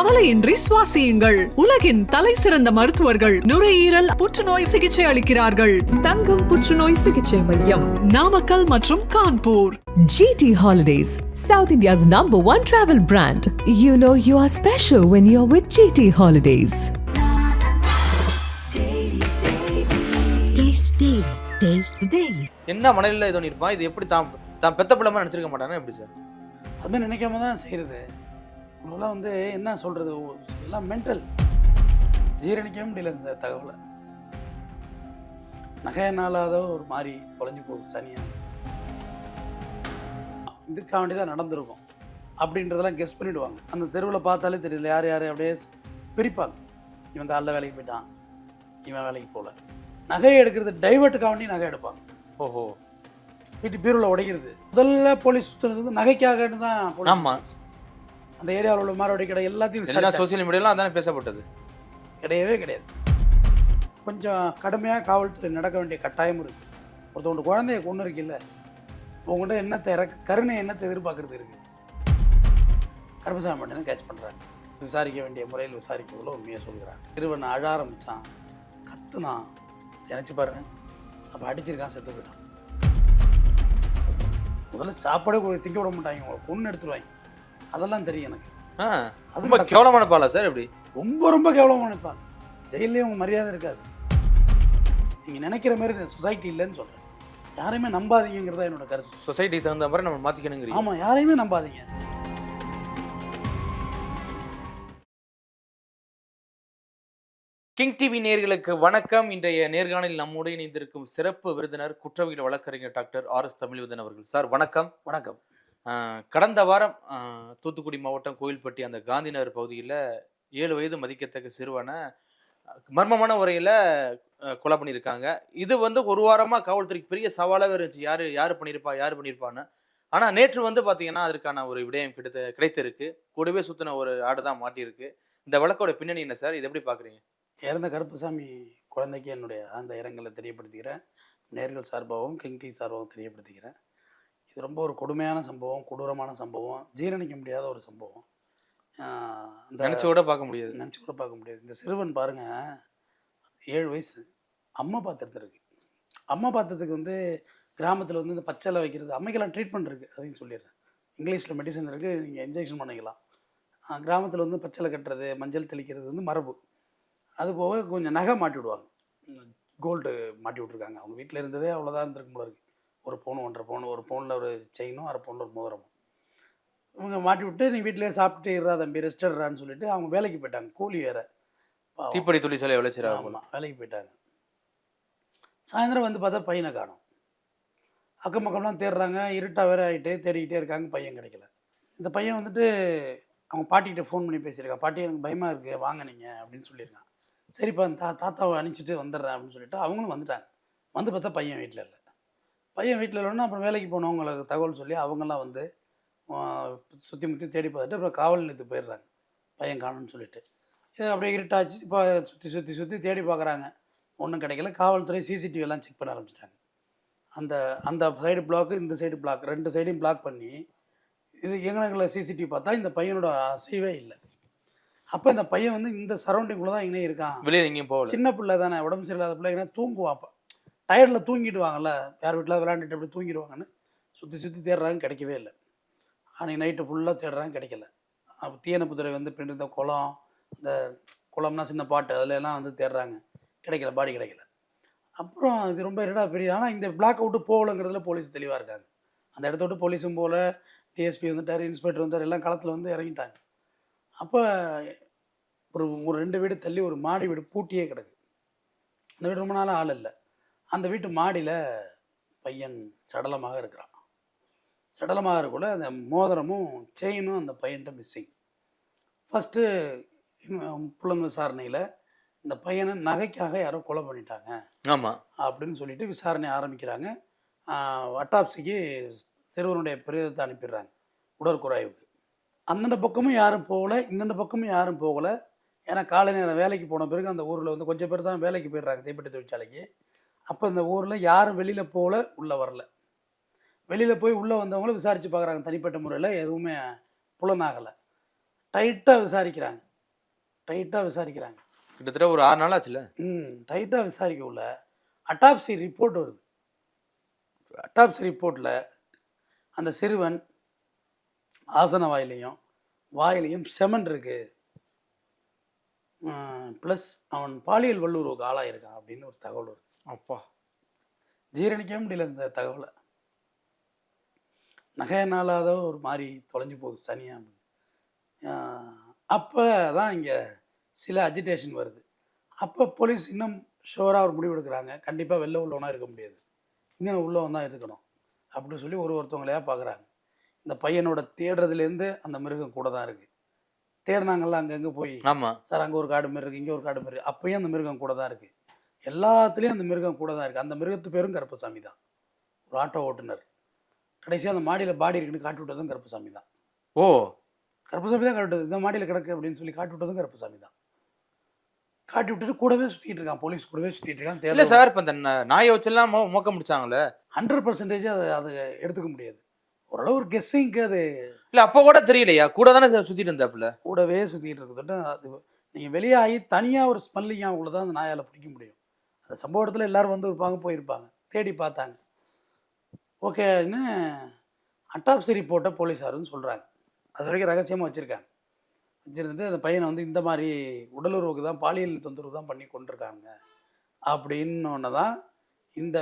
கவலையின்றி சுவாசியுங்கள் உலகின் தலை சிறந்த மருத்துவர்கள் நுரையீரல் புற்றுநோய் சிகிச்சை அளிக்கிறார்கள் தங்கம் புற்றுநோய் சிகிச்சை மையம் நாமக்கல் மற்றும் Kanpur GT Holidays, South India's number one travel brand. You know you are special when you're with GT Holidays. Taste Daily. Taste the Daily. என்ன மனநிலையில் இது இருப்பான் இது எப்படி தான் தான் பெத்த பிள்ளைமா நினச்சிருக்க மாட்டானா எப்படி சார் அதுமாதிரி நினைக்காம தான் செய்கிறது இவங்களாம் வந்து என்ன சொல்கிறது எல்லாம் மென்டல் ஜீரணிக்கவே முடியல இந்த தகவலை. நகையனாலாத ஒரு மாதிரி தொலைஞ்சு போகுது சனியா. இதுக்காக வேண்டி தான் நடந்திருக்கும். அப்படின்றதெல்லாம் கெஸ் பண்ணிவிடுவாங்க அந்த தெருவில் பார்த்தாலே தெரியல. யார் யார் அப்படியே பிரிப்பாங்க. இவன் காலைல வேலைக்கு போயிட்டான். இவன் வேலைக்கு போகல நகையை எடுக்கிறது டைவர்ட்டுக்காக வேண்டி நகை எடுப்பாங்க. ஓஹோ. வீட்டு பீரோவில் உடைக்கிறது. முதல்ல போலீஸ் சுற்றுறது வந்து நகைக்காகன்னு தான் police ஆமா. அந்த ஏரியாவில் உள்ள மாரோடி கடை எல்லாத்தையும் விசாரிச்சாங்க. சோசியல் மீடியாலாம் அதானே பேசப்பட்டது? கிடையவே கிடையாது. கொஞ்சம் கடுமையாக காவல்துறை நடக்க வேண்டிய கட்டாயம் இருக்குது ஒருத்தவங்க குழந்தைய கொண்டு இருக்கில்ல உங்கள்கிட்ட என்னத்தை இறக்க கருணை என்னத்தை எதிர்பார்க்கறது இருக்குது கருமசாமி பண்ணு கேட்ச் பண்ணுறாங்க விசாரிக்க வேண்டிய முறையில் விசாரிக்கிறதுல உண்மையாக சொல்கிறான் திருவன் அழ ஆரம்பித்தான் கத்துனான். நினச்சி பாருங்க. அப்போ அடிச்சிருக்கான் செத்து போயிட்டான். முதல்ல சாப்பாடே திங்க விட மாட்டாங்க உங்களை பொண்ணு எடுத்துருவாங்க. அதெல்லாம் தெரியும் எனக்கு. அது ரொம்ப. கேவலமான பாலா சார் எப்படி? ரொம்ப ரொம்ப கேவலமாக நினைப்பாங்க ஜெயிலே உங்க மரியாதை இருக்காது. நீங்கள் நினைக்கிற மாதிரி இந்த சொசைட்டி இல்லைன்னு சொல்கிறேன் யாரையுமே நம்பாதீங்கிறதா என்னோட கருத்து. சொசைட்டிக்கு தகுந்த மாதிரி நம்ம மாற்றிக்கணுங்கிறீங்க ஆமாம் யாரையுமே நம்பாதீங்க. கிங் டிவி நேர்களுக்கு வணக்கம். இன்றைய நேர்காணலில் நம்மோடு இணைந்திருக்கும் சிறப்பு விருந்தினர் குற்றவியல் வழக்கறிஞர் டாக்டர் ஆர் எஸ் தமிழ்வதன் அவர்கள். சார் வணக்கம். வணக்கம். கடந்த வாரம் தூத்துக்குடி மாவட்டம் கோயில்பட்டி அந்த காந்தி நகர் பகுதியில் ஏழு வயது மதிக்கத்தக்க சிறுவனை மர்மமான முறையில் கொலை பண்ணியிருக்காங்க. இது வந்து ஒரு வாரமாக காவல்துறைக்கு பெரிய சவாலாகவே இருந்துச்சு. யார் யார் பண்ணியிருப்பா யார் பண்ணியிருப்பான்னு. ஆனால் நேற்று வந்து பார்த்தீங்கன்னா அதற்கான ஒரு விடயம் கிடைத்த கிடைத்திருக்கு. கூடவே சுற்றின ஒரு ஆடு தான் மாட்டியிருக்கு. இந்த வழக்கோட பின்னணி என்ன சார்? இது எப்படி பார்க்குறீங்க இறந்த கருப்புசாமி குழந்தைக்கு என்னுடைய அந்த இரங்கலை தெரியப்படுத்திக்கிறேன். நேர்கள் சார்பாகவும் கிங் டி சார்பாகவும் தெரியப்படுத்திக்கிறேன். இது ரொம்ப ஒரு கொடுமையான சம்பவம் கொடூரமான சம்பவம் ஜீரணிக்க முடியாத ஒரு சம்பவம். நினச்சி கூட பார்க்க முடியாது. நினச்சி கூட பார்க்க முடியாது. இந்த சிறுவன் பாருங்க ஏழு வயசு. அம்மா பாத்திரத்திற்கு. அம்மா பாத்திரத்துக்கு வந்து கிராமத்தில் வந்து இந்த பச்சைல வைக்கிறது அம்மைக்கெல்லாம் ட்ரீட்மெண்ட் இருக்குது அதையும் சொல்லிடுறேன். இங்கிலீஷில் மெடிசன் இருக்குது நீங்கள் இன்ஜெக்ஷன் பண்ணிக்கலாம். கிராமத்தில் வந்து பச்சைல கட்டுறது மஞ்சள் தெளிக்கிறது வந்து மரபு. அது போக கொஞ்சம் நகை மாட்டி விடுவாங்க. கோல்டு மாட்டி விட்ருக்காங்க அவங்க வீட்டில் இருந்ததே அவ்வளோதான் இருந்திருக்கும் போல ஒரு பவுன் ஒன்றரை பவுன் ஒரு பவுனில் ஒரு செயினும் அரை பவுனில் ஒரு மோதிரமும். இவங்க மாட்டி விட்டு நீ வீட்டிலேயே சாப்பிட்டு இருறா தம்பி ரெஸ்ட் எடுறான்னு சொல்லிட்டு அவங்க வேலைக்கு போயிட்டாங்க. கூலி வேற. தீப்படி தொழிற்சாலை எவ்வளோ சரி ஆமாம் வேலைக்கு போயிட்டாங்க. சாயந்தரம் வந்து பார்த்தா பையனை காணும். அக்கம் பக்கம்லாம் தேடுறாங்க இருட்டா வேற ஆகிட்டு தேடிக்கிட்டே இருக்காங்க பையன் கிடைக்கல. இந்த பையன் வந்துட்டு அவங்க பாட்டிக்கிட்ட ஃபோன் பண்ணி பேசியிருக்கான் பாட்டி எனக்கு பயமாக இருக்குது வாங்க நீங்கள் அப்படின்னு சொல்லியிருக்கான். சரிப்பா தா தாத்தாவை அனுப்பிச்சிட்டு வந்துடுறேன் அப்படின்னு சொல்லிட்டு அவங்களும் வந்துட்டாங்க. வந்து பார்த்தா பையன் வீட்டில் இல்லை. பையன் வீட்டில் இல்லைன்னா அப்புறம் வேலைக்கு போனவங்களுக்கு தகவல் சொல்லி அவங்கெல்லாம் வந்து சுற்றி முற்றி தேடி பார்த்துட்டு அப்புறம் காவல் நிலையத்துக்கு போயிடுறாங்க. பையன் காணும்னு சொல்லிட்டு. இது அப்படியே இருட்டாச்சு. இப்போ சுற்றி சுற்றி சுற்றி தேடி பார்க்குறாங்க. ஒன்றும் கிடைக்கல. காவல்துறை சிசிடிவி எல்லாம் செக் பண்ண ஆரம்பிச்சிட்டாங்க. அந்த அந்த சைடு பிளாக் இந்த சைடு பிளாக் ரெண்டு சைடையும் பிளாக் பண்ணி இது எங்களை சிசிடிவி பார்த்தா இந்த பையனோட அசைவே இல்லை. அப்போ இந்த பையன் வந்து இந்த சரௌண்டிங்குள்ளே தான் இங்கே இருக்கான். வெளியே எங்கேயும் போகல. சின்ன பிள்ளை தானே உடம்பு சரியில்லாத பிள்ளை எங்கன்னா தூங்குவான் அப்போ. டயர்டில் தூங்கிடுவாங்கல்ல? யார் வீட்டில் விளையாண்டுட்டு அப்படி தூங்கிடுவாங்கன்னு? சுற்றி சுற்றி தேடுறாங்க கிடைக்கவே இல்லை. அன்றைக்கி நைட்டு ஃபுல்லாக தேடுறாங்க கிடைக்கல. அப்போ தீயணைப்புத்துறை வந்து பின்னாடி இந்த குளம் இந்த குளம்னா சின்ன பாட்டு அதில் எல்லாம் வந்து தேடுறாங்க. கிடைக்கல பாடி கிடைக்கல. அப்புறம் இது ரொம்ப இருடா பெரிய ஆனால் இந்த பிளாக் அவுட்டு போகலங்கிறதுல போலீஸ் தெளிவாக இருக்காங்க. அந்த இடத்த விட்டு போலீஸும் போகல. டிஎஸ்பி வந்துட்டார் இன்ஸ்பெக்டர் வந்தார் எல்லாம் களத்தில் வந்து இறங்கிட்டாங்க. அப்போ ஒரு ஒரு ரெண்டு வீடு தள்ளி ஒரு மாடி வீடு பூட்டியே கிடக்கு. அந்த வீடு ரொம்ப நாளாக ஆள் இல்லை. அந்த வீட்டு மாடியில் பையன் சடலமாக இருக்கிறான். சடலமாக இருக்கக்குள்ள அந்த மோதிரமும் செயினும் அந்த பையன்கிட்ட மிஸ்ஸிங் ஃபஸ்ட்டு புலன் விசாரணையில் இந்த பையனை நகைக்காக யாரோ கொலை பண்ணிட்டாங்க ஆமாம் அப்படின்னு சொல்லிட்டு விசாரணை ஆரம்பிக்கிறாங்க. அட்டாப்சிக்கு சிறுவனுடைய பிரேதத்தை அனுப்பிடுறாங்க உடற்குறாய்வுக்கு. அந்தந்த பக்கமும் யாரும் போகல இந்தந்த பக்கமும் யாரும் போகல. ஏன்னா காலை நேரம் வேலைக்கு போன பிறகு அந்த ஊரில் வந்து கொஞ்சம் பேர் தான் வேலைக்கு போயிடுறாங்க தீப்பெட்டி தொழிற்சாலைக்கு. அப்போ இந்த ஊரில் யாரும் வெளியில் போகல உள்ளே வரல. வெளியில் போய் உள்ளே வந்தவங்களும் விசாரித்து பார்க்குறாங்க தனிப்பட்ட முறையில் எதுவுமே புலனாகலை. டைட்டாக விசாரிக்கிறாங்க. டைட்டாக விசாரிக்கிறாங்க. கிட்டத்தட்ட ஒரு ஆறு நாள் ஆச்சுல? ம் டைட்டாக விசாரிக்க உள்ள அட்டாப்சி ரிப்போர்ட் வருது. அட்டாப்சி ரிப்போர்ட்டில் அந்த சிறுவன் ஆசன வாயிலையும் வாயிலையும் செமன் இருக்கு. ப்ளஸ் அவன் பாலியல் வல்லுறவுக்கு ஆளாயிருக்கான் அப்படின்னு ஒரு தகவல் வருது. அப்பா. ஜீரணிக்கவே முடியல இந்த தகவலை. நகையனாலாத ஒரு மாதிரி தொலைஞ்சு போகுது சனியா அப்போ தான் இங்கே சில அஜிடேஷன் வருது. அப்போ போலீஸ் இன்னும் ஷோராக ஒரு முடிவு எடுக்கிறாங்க. கண்டிப்பாக வெளில உள்ளவனா இருக்க முடியாது. இங்கே உள்ளவன் தான் இருக்கணும். அப்படின்னு சொல்லி ஒரு ஒருத்தவங்களையா பார்க்குறாங்க. இந்த பையனோட தேடுறதுலேருந்து அந்த மிருகம் கூட தான் இருக்குது தேடினாங்கல்ல அங்கங்கே போய் ஆமா. சார் அங்கே ஒரு காடு மாரி இருக்குது இங்கே ஒரு காடு மாரி இருக்கு. அப்பயும் அந்த மிருகம் கூட தான் இருக்குது எல்லாத்துலேயும் அந்த மிருகம் கூட தான் இருக்குது அந்த மிருகத்து பேரும் கருப்பசாமி தான் ஒரு ஆட்டோ ஓட்டுநர். கடைசியாக அந்த மாடியில் பாடி இருக்குன்னு காட்டி விட்டதும் கருப்பசாமி தான் ஓ. கருப்பசாமி தான் காட்டி இந்த மாடியில் கிடக்கு அப்படின்னு சொல்லி காட்டி விட்டதும் கருப்பசாமி தான் காட்டி விட்டுட்டு கூடவே சுற்றிட்டு இருக்கான். போலீஸ் கூடவே சுற்றிட்டு இருக்கான். தேர்தல் சார் இப்ப இந்த நாயை வச்செல்லாம் மோக்க முடிச்சாங்களே ஹண்ட்ரட் பர்சன்டேஜ் அதை அதை எடுத்துக்க முடியாது. ஓரளவு ஒரு கெஸ்ஸிங்க்கு அது. இல்ல அப்ப கூட தெரியலையா? கூட தானே சார் சுத்திட்டு இருந்தாப்புல? கூடவே சுற்றிட்டு இருக்கிறது அது நீங்கள் வெளியே ஆகி தனியாக ஒரு ஸ்மெல்லிங்காக உள்ள தான் அந்த நாயால் பிடிக்க முடியும். அந்த சம்பவ இடத்துல எல்லாரும் வந்து இருப்பாங்க போயிருப்பாங்க. தேடி பார்த்தாங்க. ஓகேன்னு அட்டாப்சி ரிப்போர்ட்டை போலீஸாருன்னு சொல்கிறாங்க அது வரைக்கும் ரகசியமாக வச்சுருக்காங்க. வச்சுருந்துட்டு அந்த பையனை வந்து இந்த மாதிரி உடலுறவுக்கு தான் பாலியல் தொந்தரவு தான் பண்ணி கொண்டிருக்காங்க. அப்படின்னு தான் இந்த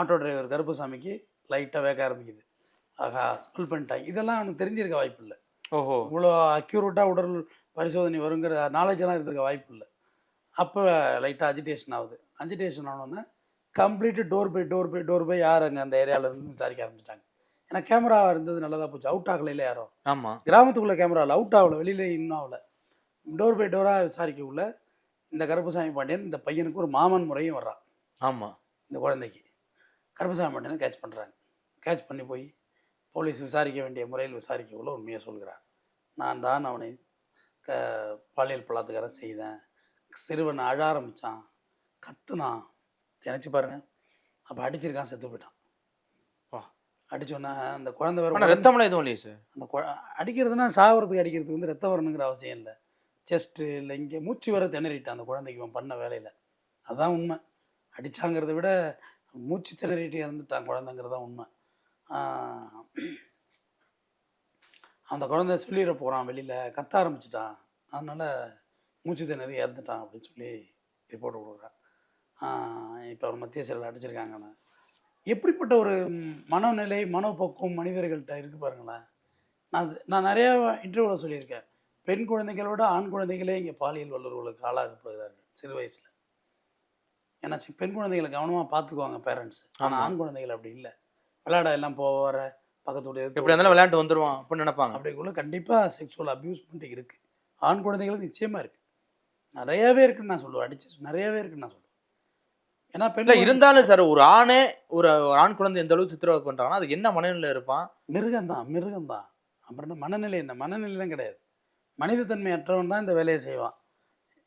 ஆட்டோ டிரைவர் கருப்பசாமிக்கு லைட்டாக வேக ஆரம்பிக்குது. ஆகா ஸ்மெல் பண்ணிட்டாங்க. இதெல்லாம் அவனுக்கு தெரிஞ்சிருக்க வாய்ப்பு இல்லை ஓஹோ. இவ்வளோ அக்யூரேட்டாக உடல் பரிசோதனை வருங்கிற நாலேஜெல்லாம் இருந்திருக்க வாய்ப்பு இல்லை அப்போ லைட்டாக அஜிடேஷன் ஆகுது. அஜிடேஷன் ஆனோடனே complete door by door by door by யார் அங்கே அந்த ஏரியாவில் இருந்து விசாரிக்க ஆரம்பிச்சிட்டாங்க. ஏன்னா கேமரா இருந்தது நல்லதாக போச்சு. அவுட் ஆகலையில யாரும். ஆமா. கிராமத்துக்குள்ளே கேமராவில் அவுட் ஆகல. வெளியில இன்னும் ஆகல. டோர் பை டோராக விசாரிக்கக்குள்ள இந்த கருப்பசாமி பாண்டியன் இந்த பையனுக்கு ஒரு மாமன் முறையும் வர்றான். ஆமா. இந்த குழந்தைக்கு. கருப்பசாமி பாண்டியனை கேட்ச் பண்ணுறாங்க கேட்ச் பண்ணி போய் போலீஸ் விசாரிக்க வேண்டிய முறையில் விசாரிக்கக்குள்ள உண்மையை சொல்கிறான். நான் தான் அவனை க பாலியல் பலாத்காரம் செய்தேன். சிறுவன் அழ ஆரம்பித்தான் கத்துனான் நினச்சி பாருங்க. அப்போ அடிச்சிருக்கான் செத்து போயிட்டான். வா. அடிச்சோன்னா அந்த குழந்தை வேற ஆனா ரத்தமெல்லாம் எதுவும் இல்லையே சார் அந்த குழ- அடிக்கிறதுனா சாவறதுக்கு அடிக்கிறதுக்கு வந்து ரத்தம் வரணுங்கிற அவசியம் இல்லை. செஸ்ட்டு இல்லை இங்கே மூச்சு வர திணறிட்டான் அந்த குழந்தைக்கு இவன் பண்ண வேலையில். அதுதான் உண்மை. அடிச்சாங்கிறத விட மூச்சு திணறிட்டு இறந்துட்டான் குழந்தைங்கிறது தான் உண்மை அந்த குழந்தை சொல்லிட போகிறான் வெளியில் கத்த ஆரம்பிச்சிட்டான். அதனால் மூச்சு திணறி இறந்துட்டான் அப்படின்னு சொல்லி ரிப்போர்ட் கொடுக்குறான். இப்போ அவர் மத்திய சிறையில் அடிச்சிருக்காங்கன்னு எப்படிப்பட்ட ஒரு மனநிலை மனப்போக்கம் மனிதர்கள்ட்ட இருக்கு பாருங்களேன். நான் நான் நிறைய இன்டர்வியூவில் சொல்லியிருக்கேன். பெண் குழந்தைகளோட ஆண் குழந்தைகளே இங்கே பாலியல் வல்லுறவுகளுக்கு ஆளாகப்படுகிறார்கள் சிறு வயசில். ஏன்னா பெண் குழந்தைகளை கவனமாக பார்த்துக்குவாங்க பேரண்ட்ஸ் ஆனால். ஆண் குழந்தைகள் அப்படி இல்லை. விளையாட எல்லாம் போக வர பக்கத்துடைய எப்படி இருந்தாலும் விளையாண்டு வந்துருவான் அப்படின்னு நினைப்பாங்க. அப்படிக்குள்ள கண்டிப்பாக செக்ஷுவல் அப்யூஸ்மெண்ட் இருக்குது ஆண் குழந்தைகளுக்கு நிச்சயமாக இருக்குது நிறையவே இருக்குன்னு நான் சொல்லுவேன். அடிச்சு நிறையவே இருக்குன்னு நான் சொல்லுவேன். ஏன்னா பெண் இல்ல குழந்தை- இருந்தாலும் சார் ஒரு ஆணே ஒரு ஆண் குழந்தை எந்த அளவுக்கு சித்திரவதை பண்றாங்கன்னா அது என்ன மனநிலை இருப்பான்? மிருகம்தான் மிருகம்தான் அப்புறம் என்ன மனநிலை என்ன? மனநிலைலாம் கிடையாது. மனிதத்தன்மையற்றவன் தான் இந்த வேலையை செய்வான்.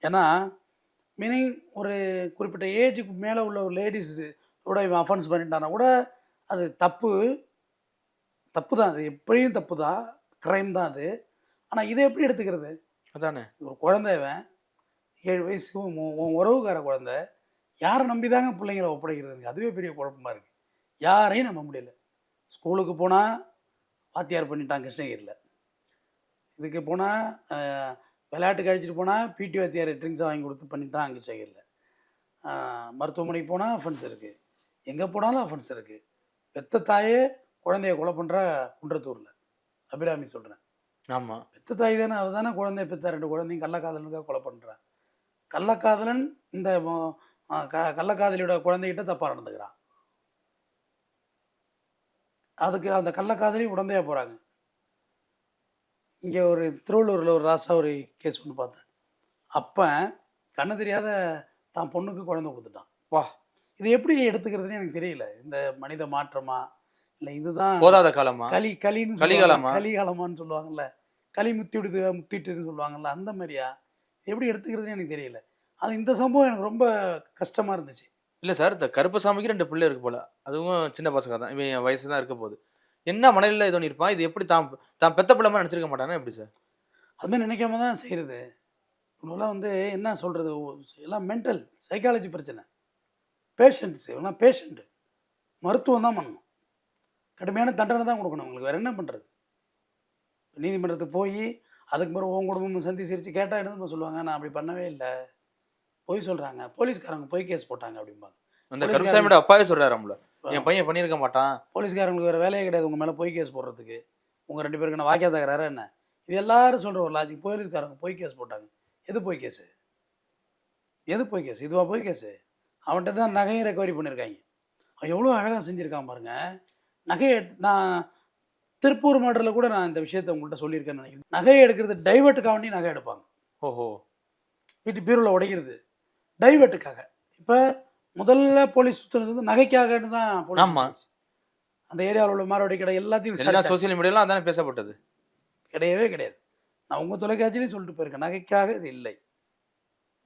ஏன்னா மீனிங் ஒரு குறிப்பிட்ட ஏஜுக்கு மேலே உள்ள ஒரு லேடிஸ் கூட இவன் அஃபென்ஸ் பண்ணிட்டானா கூட அது தப்பு. தப்பு தான் அது எப்படியும் தப்பு தான். க்ரைம் தான் அது. ஆனால் இதை எப்படி எடுத்துக்கிறது? அதானே. ஒரு குழந்தை இவன் ஏழு வயசு உன் உன் உறவுக்கார குழந்தை யாரை நம்பி தாங்க பிள்ளைங்களை ஒப்படைக்கிறதுங்க? அதுவே பெரிய குழப்பமா இருக்குது யாரையும் நம்ப முடியல. ஸ்கூலுக்கு போனால் வாத்தியார் பண்ணிட்டான் கிருஷ்ணகிரியில். இதுக்கு போனால் விளையாட்டுக்கு அழைச்சிட்டு போனால் பிடி வாத்தியார் ட்ரிங்க்ஸை வாங்கி கொடுத்து பண்ணிட்டான் கிருஷ்ணகிரியில். மருத்துவமனைக்கு போனால் அஃபென்ஸ் இருக்குது எங்கே போனாலும் அஃபென்ஸ் இருக்குது பெத்த தாயே குழந்தைய கொலை பண்ணுற குன்றத்தூரில். அபிராமி சொல்கிறேன் ஆமா. பெத்த தாய் தானே அவ தானே குழந்தைய பெத்த ரெண்டு குழந்தையும் கள்ளக்காதலனுக்காக கொலை பண்ணுறான் கள்ளக்காதலன் இந்த க கள்ளக்காதலியோட குழந்தைகிட்ட தப்பாக நடந்துக்கிறான். அதுக்கு அந்த கள்ளக்காதலி உடந்தையா போகிறாங்க இங்கே ஒரு திருவள்ளூரில் ஒரு ராசா ஒரு கேஸ் ஒன்று பார்த்தேன். அப்போ கண்ணு தெரியாத தான் பொண்ணுக்கு குழந்தை கொடுத்துட்டான். வா. இது எப்படி எடுத்துக்கிறதுன்னு எனக்கு தெரியல. இந்த மனித மாற்றமா? இல்லை இதுதான் போதாத காலமா? களி களின்னு கலிகாலமா? கலிகாலமான்னு சொல்லுவாங்கல்ல. களி முத்தி விடுது முத்திட்டுன்னு சொல்லுவாங்கல்ல. அந்த மாதிரியா? எப்படி எடுத்துக்கிறதுன்னு எனக்கு தெரியல. அது இந்த சம்பவம் எனக்கு ரொம்ப கஷ்டமா இருந்துச்சு. இல்ல சார் இந்த கருப்பசாமிக்கு ரெண்டு பிள்ளை இருக்கு போல. அதுவும் சின்ன பசங்க தான். இவன் வயசு தான் இருக்க போகுது. என்ன மனநிலையில இது இருப்பான்? இது எப்படி தான் தான் பெத்த பிள்ளை மாதிரி நினைச்சிருக்க மாட்டானா எப்படி சார்? அது மாதிரி நினைக்காம தான் செய்கிறது இவங்கெல்லாம் வந்து என்ன சொல்கிறது எல்லாம் மென்டல் சைக்காலஜி பிரச்சனை. பேஷண்ட்ஸ் இவங்கெல்லாம் பேஷண்ட்டு மருத்துவம் தான் பண்ணணும். கடுமையான தண்டனை தான் கொடுக்கணும். உங்களுக்கு வேறு என்ன பண்ணுறது நீதிமன்றத்துக்கு போய் அதுக்கு பிறகு உன் குடும்பம் சந்தி சிரித்து கேட்டால் என்ன சொல்லுவாங்க? நான் அப்படி பண்ணவே இல்லை. பொய் சொல்கிறாங்க போலீஸ்காரங்க பொய் கேஸ் போட்டாங்க அப்படிம்பாங்க. அந்த கருப்பசாமியோட அப்பாவே சொல்றாருல என் பையன் பண்ணியிருக்க மாட்டான். போலீஸ்காரங்களுக்கு வேறு வேலையே கிடையாது. உங்கள் மேலே பொய் கேஸ் போடுறதுக்கு. உங்கள் ரெண்டு பேருக்கு நான் வாக்கியா தகராறு என்ன? இது எல்லாரும் சொல்கிற ஒரு லாஜிக் போலீஸ்காரங்க பொய் கேஸ் போட்டாங்க. எது பொய் கேஸு? எது பொய் கேஸ்? இதுவா பொய் கேஸு? அவன்கிட்ட தான் நகையும் ரெக்கவரி பண்ணியிருக்காங்க அவன் எவ்வளோ அழகாக செஞ்சுருக்கான் பாருங்க. நகையை எடுத்து நான் திருப்பூர் மாடலில் கூட நான் இந்த விஷயத்தை உங்கள்கிட்ட சொல்லியிருக்கேன்னு நினைக்கிறேன். நகையை எடுக்கிறது டைவர்ட்டுக்காக வேண்டி நகை எடுப்பாங்க. ஓஹோ. வீட்டு பீரோவில் உடைக்கிறது. டைவர்ட்டுக்காக இப்போ முதல்ல போலீஸ் சுற்றுனது வந்து நகைக்காகன்னு தான் போலீஸ் ஆமா. சுத்துச்சு. அந்த ஏரியாவில் உள்ள மாரோடி கடை எல்லாத்தையும் எல்லாம். சோசியல் மீடியாலாம் அதானே பேசப்பட்டது? கிடையவே கிடையாது. நான் உங்கள் தொலைக்காட்சியிலையும் சொல்லிட்டு போயிருக்கேன். நகைக்காக இது இல்லை.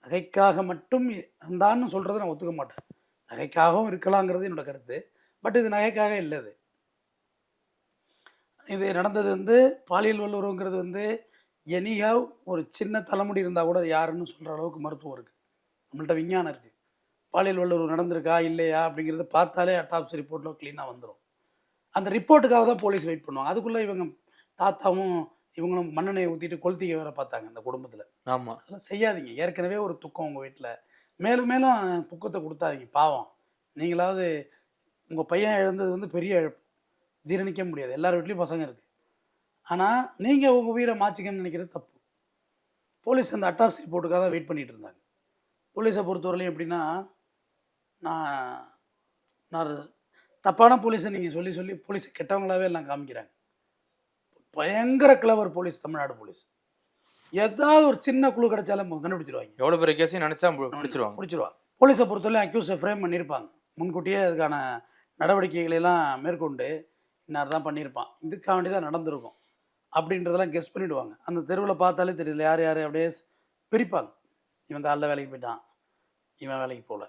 நகைக்காக மட்டும் இருந்தான்னு சொல்கிறத நான் ஒத்துக்க மாட்டேன். நகைக்காகவும் இருக்கலாங்கிறது என்னோட கருத்து. பட் இது நகைக்காக இல்லை இது இது நடந்தது வந்து பாலியல் வல்லுறவுங்கிறது வந்து எனிஹாவ் ஒரு சின்ன தலைமுடி இருந்தால் கூட அது யாருன்னு சொல்கிற அளவுக்கு மருத்துவம் இருக்குது நம்மள்ட்ட விஞ்ஞானம் இருக்குது பாலியல் வல்லுறவு நடந்திருக்கா? இல்லையா? அப்படிங்கிறத பார்த்தாலே அட்டாப்சி ரிப்போர்ட்டில் க்ளீனாக வந்துடும் அந்த ரிப்போர்ட்டுக்காக தான் போலீஸ் வெயிட் பண்ணுவாங்க. அதுக்குள்ளே இவங்க தாத்தாவும் இவங்களும் மண்ணெண்ணெயை ஊற்றிட்டு கொளுத்திக்க வேற பார்த்தாங்க அந்த குடும்பத்தில். ஆமா. அதெல்லாம் செய்யாதீங்க. ஏற்கனவே ஒரு துக்கம் உங்கள் வீட்டில் மேலும் மேலும் துக்கத்தை கொடுத்தாதீங்க. பாவம். நீங்களாவது உங்கள் பையன் இழந்தது வந்து பெரிய இழப்பு. ஜீரணிக்க முடியாது. எல்லார் வீட்லேயும் பசங்க இருக்குது ஆனால் நீங்கள் உங்கள் உயிரை மாச்சிக்கணும்னு நினைக்கிறது தப்பு. போலீஸ் அந்த அட்டாப்சி ரிப்போர்ட்டுக்காக தான் வெயிட் பண்ணிட்டு இருந்தாங்க. போலீஸை பொறுத்தவரையிலையும் எப்படின்னா நான் நான் தப்பான போலீஸை நீங்கள் சொல்லி சொல்லி போலீஸை கெட்டவங்களாவே எல்லாம் காமிக்கிறாங்க. பயங்கர கிளவர் போலீஸ் தமிழ்நாடு போலீஸ். ஏதாவது ஒரு சின்ன குழு கிடைச்சாலும் கண்டுபிடிச்சிருவாங்க. எவ்வளவு பெரிய கேஸையும் நினைச்சா பிடிச்சிருவாங்க. பிடிச்சிருவாங்க. போலீஸை பொறுத்தவரை அக்யூஸை ஃப்ரேம் பண்ணியிருப்பாங்க. முன்கூட்டியே அதுக்கான நடவடிக்கைகளை எல்லாம் மேற்கொண்டு இன்னார் தான் பண்ணியிருப்பான். இதுக்காக வேண்டி தான் நடந்திருக்கும். அப்படின்றதெல்லாம் கெஸ் பண்ணிவிடுவாங்க அந்த தெருவில் பார்த்தாலே தெரியல. யார் யார் அப்படியே பிரிப்பாங்க. இவன் காலைல வேலைக்கு போயிட்டான். இவன் வேலைக்கு போகல.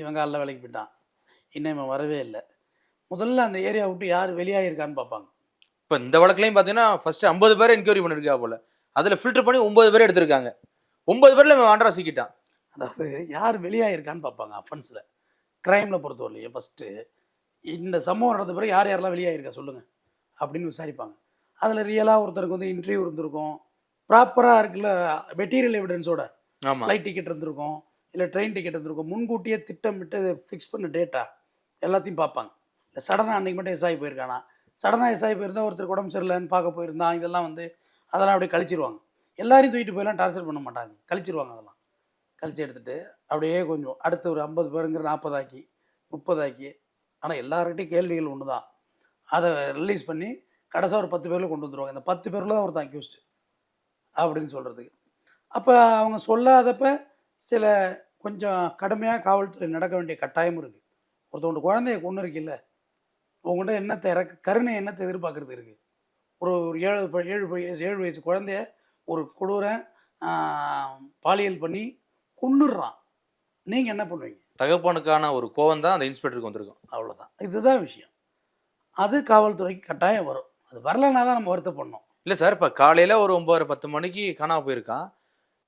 இவன் காலைல வேலைக்கு போயிட்டான். இன்னும் இவன் வரவே இல்லை. முதல்ல அந்த ஏரியா விட்டு யார் வெளியாகிருக்கான்னு பார்ப்பாங்க. இப்ப இந்த வழக்குலயும் பாத்தீங்கன்னா ஃபர்ஸ்ட் ஐம்பது பேரை என்கொயரி பண்ணிருக்கா போல. அதுல ஃபில்டர் பண்ணி ஒன்பது பேரை எடுத்திருக்காங்க. ஒன்பது பேர்ல இவன் வாண்டரா சிக்கிட்டான். அதாவது யார் வெளியாகிருக்கான்னு பார்ப்பாங்க அஃபென்ஸில் க்ரைமில் பொறுத்தவரையிலையே ஃபஸ்ட்டு இந்த சம்பவம் நடந்த பிறகு யார் யாரெல்லாம் வெளியாகிருக்கா சொல்லுங்கள் அப்படின்னு விசாரிப்பாங்க. அதில் ரியலாக ஒருத்தருக்கு வந்து இன்டர்வியூ இருந்திருக்கும். ப்ராப்பராக இருக்குல்ல மெட்டீரியல் எவிடன்ஸோட ஃப்ளைட் டிக்கெட் இருந்திருக்கும். இல்லை ட்ரெயின் டிக்கெட் இருந்திருக்கும் முன்கூட்டியே திட்டமிட்டு ஃபிக்ஸ் பண்ண டேட்டா எல்லாத்தையும் பார்ப்பாங்க. இல்லை சடனாக அன்றைக்கி மட்டும் எஸ்ஆகி போயிருக்கானா? சடனாக எஸ்ஆகி போயிருந்தால் ஒருத்தருக்கு உடம்பு சரியில்லைன்னு பார்க்க போயிருந்தான் இதெல்லாம் வந்து அதெல்லாம் அப்படியே கழிச்சிருவாங்க. எல்லாரையும் தூக்கிட்டு போயெல்லாம் டார்ச்சர் பண்ண மாட்டாங்க. கழிச்சிருவாங்க அதெல்லாம். கழிச்சு எடுத்துட்டு அப்படியே கொஞ்சம் அடுத்து ஒரு ஐம்பது பேருங்கிற நாற்பதாக்கி முப்பதாக்கி. ஆனால் எல்லாருக்கிட்டையும் கேள்விகள் ஒன்று தான் அதை ரிலீஸ் பண்ணி கடைசியாக ஒரு பத்து பேரில் கொண்டு வந்துருவாங்க. இந்த பத்து பேரில் தான் ஒருத்தன் அக்யூஸ்டு அப்படின்னு சொல்கிறதுக்கு அப்போ அவங்க சொல்லாதப்போ சில கொஞ்சம் கடுமையாக காவல்துறை நடக்க வேண்டிய கட்டாயம் இருக்குது ஒருத்தவங்க குழந்தைய கொண்டு இருக்குல்ல உங்கள்கிட்ட என்னத்தை இறக்க கருணை என்னத்தை எதிர்பார்க்கறது இருக்குது ஒரு ஒரு ஏழு ஏழு வயசு ஏழு வயசு குழந்தைய ஒரு கொடூர பாலியல் பண்ணி கொன்னுடுறான். நீங்கள் என்ன பண்ணுவீங்க? தகப்பனுக்கான ஒரு கோவம் தான் அந்த இன்ஸ்பெக்டருக்கு வந்திருக்கும். அவ்வளோதான் இதுதான் விஷயம். அது காவல்துறைக்கு கட்டாயம் வரும். அது வரலன்னா தான் நம்ம வருத்தப்படணும். இல்ல சார் இப்ப காலையில ஒரு ஒன்பது பத்து மணிக்கு காணாம போயிருக்கான்.